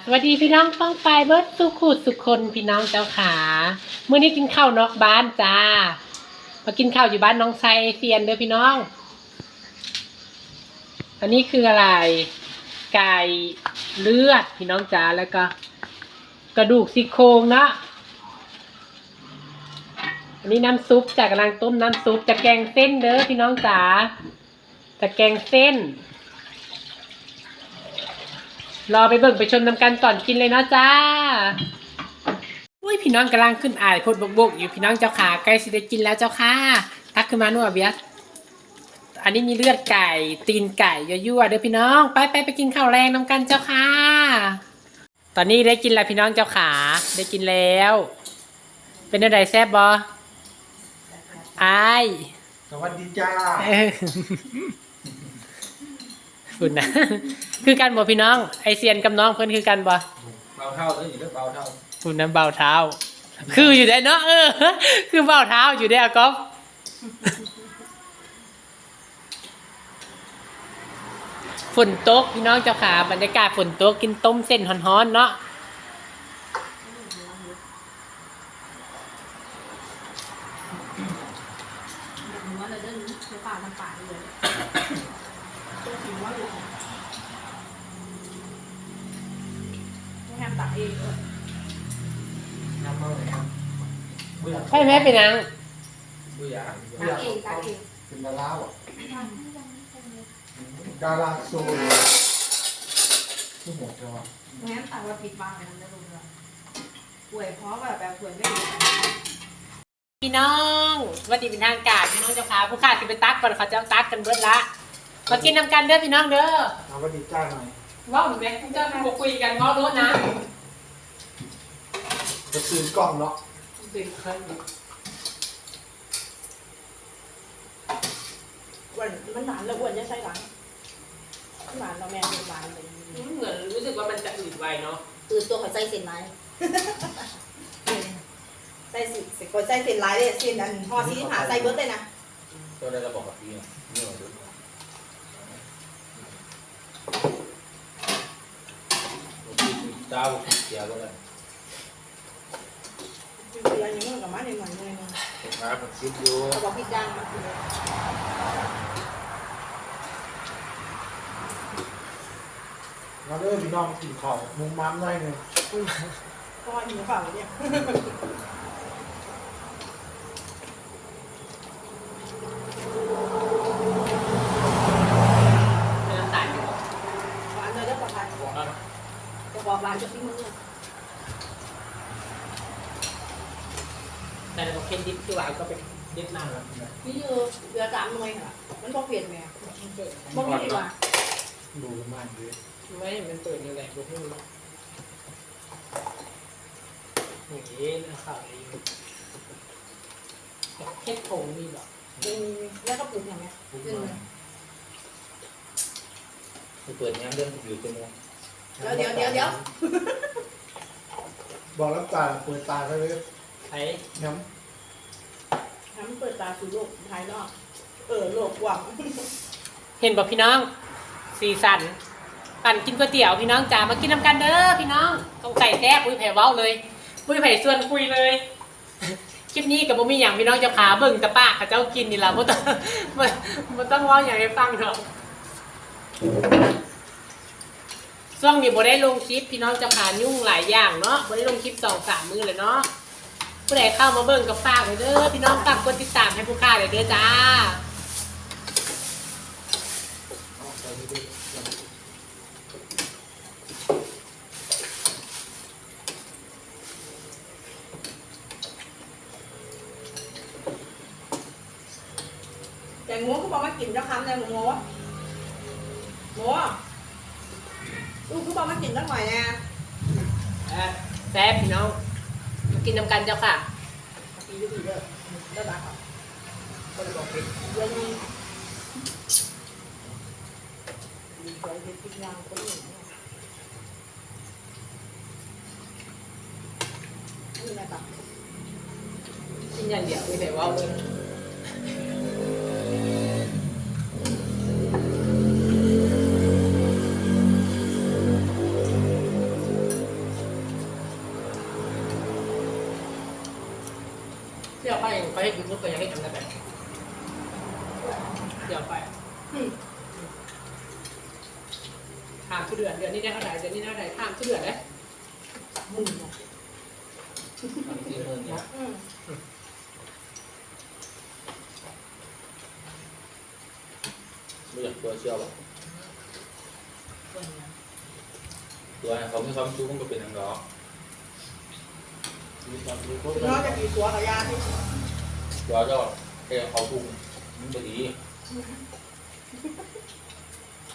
สวัสดีพี่น้องฟ้องไปเบิร์ดสุขุดสุคนพี่น้องเจ้าขาเมื่อนี้กินข้าวนอกบ้านจ้า มากินข้าวอยู่บ้านน้องไซเซียนเด้อพี่น้อง อันนี้คืออะไร ไก่เลือดพี่น้องจ๋าแล้วก็ กระดูกซี่โครงนะอันนี้น้ำซุปจากกำลังต้มน้ำซุปจะแกงเส้นเด้อพี่น้องจ๋าจะแกงเส้น รอไปเบิ่งไปชมนำกันก่อนกินเลยเนาะจ้าอุ้ยพี่น้องกำลังขึ้นอ่ายพดบกบกอยู่พี่น้องเจ้าขาใกล้สิได้กินแล้วเจ้าค่ะตักขึ้นมาหน่อยเบียสอันนี้มีเลือดไก่ตีนไก่ยั่วๆเด้อพี่น้อง ไปไปไปกินข้าวแรงนำกันเจ้าค่ะ ตอนนี้ได้กินแล้วพี่น้องเจ้าขาได้กินแล้ว เป็นอะไรแซ่บบออายสวัสดีจ้าเออ คุณนะ คือกันบ่พี่น้อง ไอเซียนกับน้องเพิ่นคือกันบ่เบาเท่าเลยอยู่ด้วยเบาเท่าคุณน้ำเบาเท้า คืออยู่ได้เนาะเออ คือเบาเท้าอยู่ได้อะก๊อฟฝนตกพี่น้องเจ้าขาบรรยากาศฝนตกกินต้มเส้นฮ้อนๆเนาะ หัวเลยเดินในป่าทำป่าเลยตัวผิวว่าอยู่แฮมตักเองเออ น้ำเท่าไหร่ครับเบื่อ ใช่ไหมเป็นนังเบื่อตักเองตักเองเป็นดาราอะดาราโซนที่หมดแล้วอะแฮมตักว่าปิดบังเลยนะลุงเลยป่วยเพราะแบบแบบป่วยไม่ดีพี่น้องสวัสดีเป็นทางการพี่น้องเจ้าขาผู้ข้าสิไปตักก่อนเขาจะตักกันเบิดละมากินน้ำกันเด้อพี่น้องเด้อสวัสดีจ้าหน่อยว้าวแม่คุณเจ้ามาคุยกันง้อรถนะ จะตื่นกล้องเนาะตื่นเคยอ้วนมันหวานแล้วอ้วนจะใช่หลังหวานเราแม่เป็นหวานเลยเหมือนรู้สึกว่ามันจะอืดไวเนาะตื่นตัวขอใจเส้นไหมใจสิสิขอใจเส้นลายเลยเส้นอันพอซีหาใจเบิร์ดเลยนะตัวได้เราบอกกับพี่เนี่ยนี่มาดูเจ้าเสียก็เลย เดือนยังมึงกับมาในหมอนเลยลูกค้าผมคิดอยู่เขาบอกพี่ดังมาคือมาเด้อพี่น้องกินข้าวมุมม้ามหน่อยหนึงพ่อหิวข่าเนี่ยน้ำตาล หวานเลยได้ประทานจะบอกหวานจะพี่มือ แต่เราเป็นดิบที่หวานก็เป็นดิบน้ำแล้วพี่ยูเรือสามหน่วยค่ะ มันพอเปลี่ยนแม่บ่มีดีกว่าดูกันมากเลยไม่มันเปิดนี่แหละดูให้มันนี่นะครับเค็ดผงมีหรอมีแล้วก็ปรุงอย่างเงี้ยพูดซึ่งมาเปิดงานเรื่องอยู่จมูกเดี๋ยวเดี๋ยวเดี๋ยวเดี๋ยวบอกรับตาเปิดตาเขาเลย ไอ้น้ทำเปิดตาสู่โลกภายนอก เออโลกกว้างเห็นบอกพี่น้อง สีสัน ปั่นกินก๋วยเตี๋ยวพี่น้องจ๋ามากินน้ำกันเด้อพี่น้องต้องใส่แซ่บปุ้ยแผ่เว้าเลยปุ้ยแผ่ส่วนคุยเลย คลิปนี้กับบ่มีอย่างพี่น้องเจ้าขาเบิ่งแต่ปากเขาเจ้ากินนี่ล่ะบ่ต้องบ่บ่ต้องเว้าอย่างให้ฟังเถอะช่วงนี้บ่ได้ลงคลิปพี่น้องเจ้าขายุ่งหลายอย่างเนาะบ่ได้ลงคลิปสองสามมื้อเลยเนาะ ผู้ใดเข้ามาเบิ่งก็ฝากเลยเด้อพี่น้องฝากกดติดตามให้ผู้ค้าเลยเด้อจ้าแต่งัวเขาบอกว่ากินจะคำเลยหมูงัวงัวลูกเขาบอกว่ากินตั้งหน่อยนะเอ่อแซ่บพี่น้องมา กินน้ำกันเจ้าค่ะปีดูดีเด้อเด้อบ้าเขาก็เลยบอกเป็นเรื่องนี้มีใครเป็นกินยางคนอื่นเนี่ยนี่อะไรบ้างกินอย่างเดียวไม่ได้ว่าเลย ให้คุณมุกไปยังให้จำได้แบบเดี๋ยวไปถามทุกเดือนเดือนนี้ได้เท่าไหร่เดือนนี้ได้เท่าไหร่ถามทุกเดือนเลยมึงเนี่ยอันที่เงินเนี่ยอืมไม่อยากตัวเชื่อป่ะตัวเขาไม่ความชู้มันก็เป็นทางดอกมีความรู้คุณน้องจะกี่ตัวกับยาที่ ตัวเจ้าแค่เขาทุ่งมันก็ดี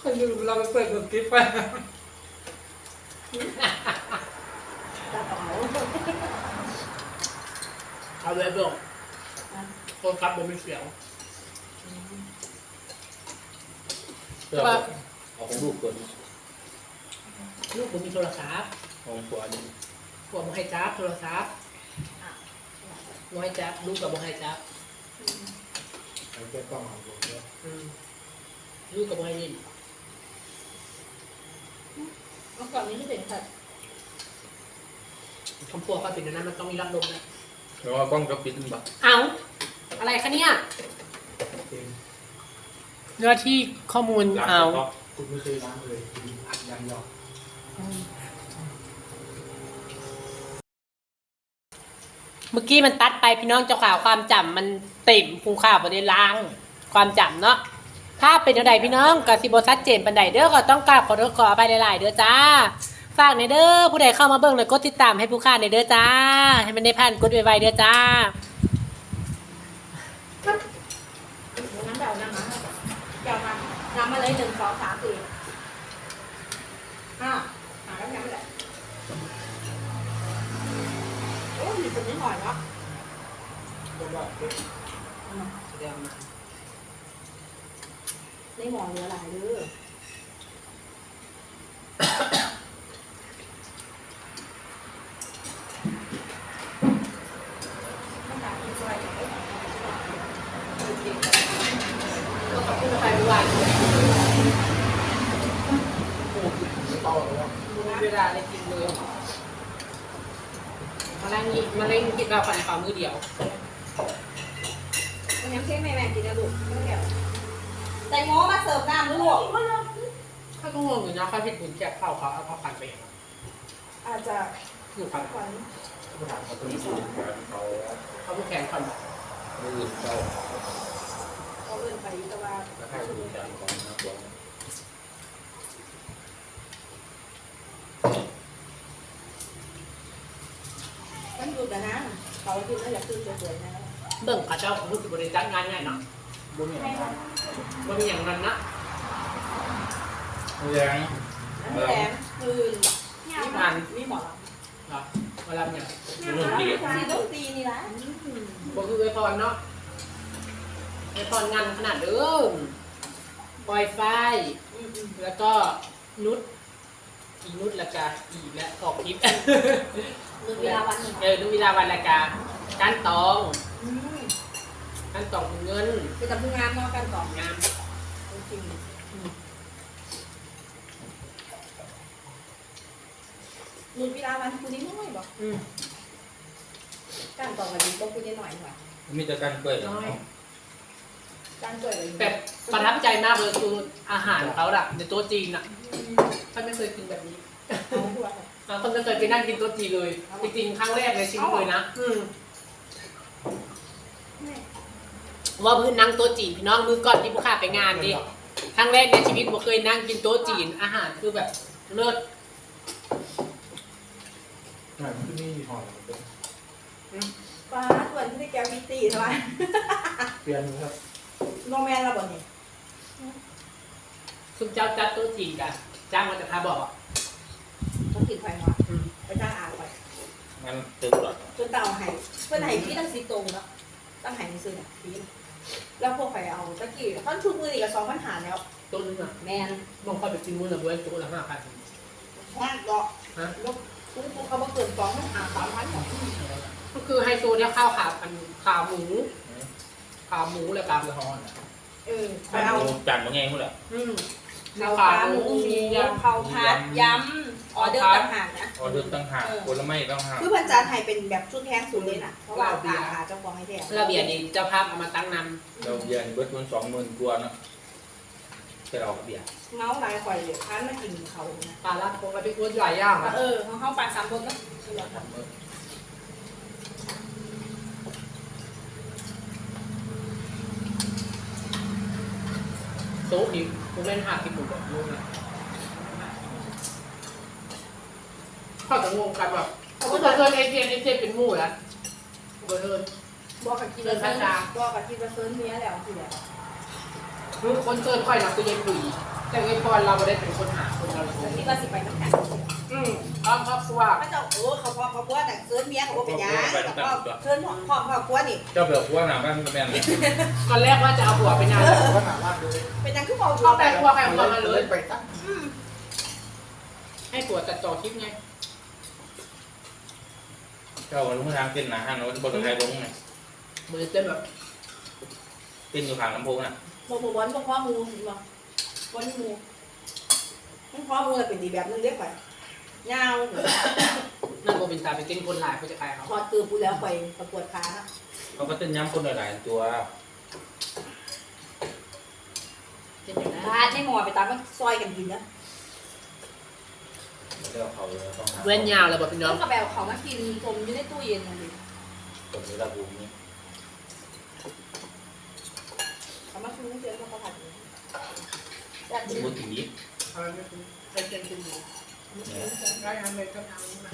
คนลืมเราไปเปิดดูคลิปไปจะต่อเอาเลยบอกคนขับมันไม่เสียวเพื่อเอาของลูกเกินลูกผมมีโทรศัพท์ของตัวนี้ผมให้จับโทรศัพท์ ผมให้จับลูกกับผมให้จับไอ้แก้ต้องเอาลงเนี่ยอืมลูกกับผมให้ยินเมื่อก่อนนี้ที่เป็นแบบคำพูดเขาเป็นอย่างนั้นมันต้องมีรับลมนะแล้วก็กล้องก็ปิดมันปะเอาอะไรคะเนี่ยเองเนื้อที่ข้อมูลหลังเอา Ờ. จากก็คุณไม่เคยล้างเลยกินอัดยันยอก มื่อกี้มันตัดไปพี่น้องเจ้าข่าวความจำมันเต็มภูข่าวประเด็นล้าง ความจำเนาะถ้าเป็นอะไรพี่น้องกับสิบซัดเจนปันไดเด้อก็ต้องกราบขอโทษขออภัยหลายๆเด้อจ้าฝากในเด้อผู้ใดเข้ามาเบิ่งเลยกดติดตามให้ผู้ค่าในเด้อจ้า ให้มันได้ผ่านกดไวๆเด้อจ้า น้ำเดาน้ำมาเดามาน้ำมาเลยหนึ่งสองสามสี่ห้าหาแล้วยังไม่ได้โอ้ยมีคนนิดหน่อยเนาะ ก็ว่าเอ๊ะ ในหมอเหลือหลายเด้อต้องการกินอะไรกันไหม ก็ขอบคุณไปด้วย เต้าเลยว่า เวลาเลยกินเลยมาเล่นนี้มาเล่นกินเราฝันฝ่ามือเดียว วันนี้เค้กแม่แม่กินนะลูกไม่เกี่ยวแตงโมมาเสิร์ฟน้ำลูกถ้าก็งงอยู่นะเขาผิดบุญแจกข้าวเขาเอาข้าวผัดไปเองอาจจะคือฝันขวัญก็ถามเขามีสูตรการเขาเขาผู้แข่งฝันไม่อื่นเจ้าเขาเอินไปแต่ว่าแล้วให้สูตรการของนะตัวมันอยู่แต่นะเขากินแล้วอยากตื่นสวยๆนะ เบิ่งข้าเจ้าของผู้สิบริจาคงานง่ายเนาะบุญอย่างนั้นมันมีอย่างนั้นนะแรงน้ำแดงคืนนี่มันนี่หมอเนาะเวลาเนี่ยมันนุ่มดีซีต้องตีนี่นะบอกคือไอพรเนาะไอพรงานขนาดเดิมปอยไฟแล้วก็นุชอีนุชและกาอีและออกคลิปหนึ่งเวลาวันหนึ่งเออนุวิลาวันละกาการตอง การตองเงินคือจะพึ่งงานนอกกันก่อนงามจริงหนึ่งเวลาวันคุณนิดหน่อยบอกอืมการต่อวันนี้ก็คุณนิดหน่อยหน่อยมีแต่การเปิดน้อยการช่วยอะไรแบบประทับใจมากเลยคืออาหารเขาอะในโต๊ะจีนอะฉันไม่เคยกินแบบนี้เอาด้วย อะคนไม่เคยไปนั่งกินโต๊ะจีนเลย จริงๆครั้งแรกในชีวิตเลยนะอืม ว่าเพื่อนนั่งโต๊ะจีนพี่น้องมือก่อนที่ผู้ข้าไปงานดิครั้งแรกในชีวิตบ่เคยนั่งกินโต๊ะจีนอาหารคือแบบเลิศหน่อยมันก็มีหอยเป็นป้าส่วนที่ได้แก้วมิตีใช่ไหมเปลี่ยนครับโนแมนเราบ่เนี่ยซุปเจ้าจัดโต๊ะจีนกันจ้างมาจากทาบอกอะต้องกินไฟมาไปจ้างอ่านไปงั้นเติมหลอดจนเต่าไห้เพื่อนไห้พี่ตั้งสีตรงแล้วตั้งไห้ในซื้อเนี่ยพี่ แล้วพวกไฟเอาตะกี้ท่อนชุดมืออีกกับสองพันหาแล้วโต๊ะนึงอะแมนมองเข้าไปกินมื้อละเว้ยโต๊ะละห้าพันว่างดอกฮะลูกลูกเขาบอกเกินสองพันหาสามพันหมดก็คือไฮโซเนี่ยข้าวขาอันขาหมูขาหมูและกาคือฮอนเออไปเอาเอาจานมาไงมั้งแหละอืม ข้าวขาหมูมียำข้าวผัดยำ ออเดอร์ต่างหากนะ ออเดอร์ตั้งหากผลไม้ตั้งหากคือพันจานไทยเป็นแบบชุดแพงสุดเลยนะเพราะว่าตาหาเจ้าของให้แท้ระเบียบนี่เจ้าภาพเอามาตั้งนเราเบียร์เบิร์ดมันสองหมื่นกว่าเนาะแต่เราเบียร์เมาส์ลายข่อยเลยพันมากินเขานะำปลาลัดโคกระดิกรสหลายอย่างเออเขาเข้าปากสามบนนะโต๊ะนี่กูเล่นหาที่หมูแบบนู้นนะ เขาจะงงกันแบบเขาจะเทิร์นเอเจนเอเจนเป็นหมู่แล้วเบอร์เทิร์นบอกกับกินแล้วเซิร์นบอกกับกินแล้วเซิร์นเนี้ยแล้วคือแบบคือคนเทิร์นค่อยนะคือยังดุยแต่ไอ้พอเราไม่ได้เป็นคนหาคนเราแล้วที่ว่าสิไปน้ำกันอืมครอบครอบครัวพระเจ้าเออเขาพอเขาพวแต่เซิร์นเมียเขาบอกเป็นยังแต่พอเซิร์นพ่อพ่อพ่อครัวนี่เจ้าเบียร์ว่าหนาบ้านแม่นตอนแรกว่าจะเอาหัวไปนานก็ถามว่าดูเป็นยังคือบอกชอบแต่หัวใครหัวมาเลยไปตั้งให้ตัวจัดจอคลิปไง เจ้าลุงทางเต้นหนาห้างเราบนไทยลงไงมือเต้นแบบเต้นอยู่ข้างลำโพงน่ะบอกบอกวันบอกพ่อมูเห็นบ่วันมูมันพ่อมูเลยเป็นดีแบบนึงเรียกไปยาวนั่นโมเป็นตาเป็นเต้นคนหลายเขาจะขายเขาถอดเกือบกูแล้วไปประกวดขาเขาก็เต้นย้ำคนหลายๆตัวเต้นอย่างนั้นลาดให้หมอไปตามมันซอยกันกินนะ เจ้าเขาเลยต้องหาเว้นยาวเลยบอกพี่น้ต้อองงกระแบวเขามากินชมอยู่ในตู้เย็นนั่นดิผมนี้ระบุนี้เขามาซื้อเจอเขาผัดอยากผกินมพูดถึงนี้ใครเต้นเป็นหมูได้ทำเลยก็ทำมา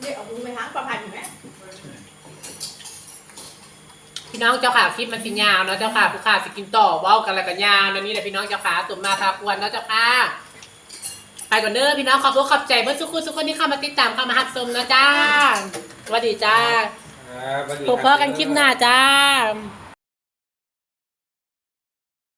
เรียกเอามือไปหางประพันธ์อยู่ไหมพี่น้องเจ้าขาคลิปมันสิยาวเนาะเจ้าขาผู้ขาสิกินต่อเว้ากันอะไรกันยาวนะนี่แหละพี่น้องเจ้าขาตุ่มมาพาควรเนาะเจ้าค่ะ ไปก่อนเด้อพี่น้องขอบคุณขอบใจเพื่อนทุกคนทุกคนที่เข้ามาติดตามเข้ามาฮักชมนะจ้าสวัสดีจ้าครับพบกันคลิปหน้าจ้าค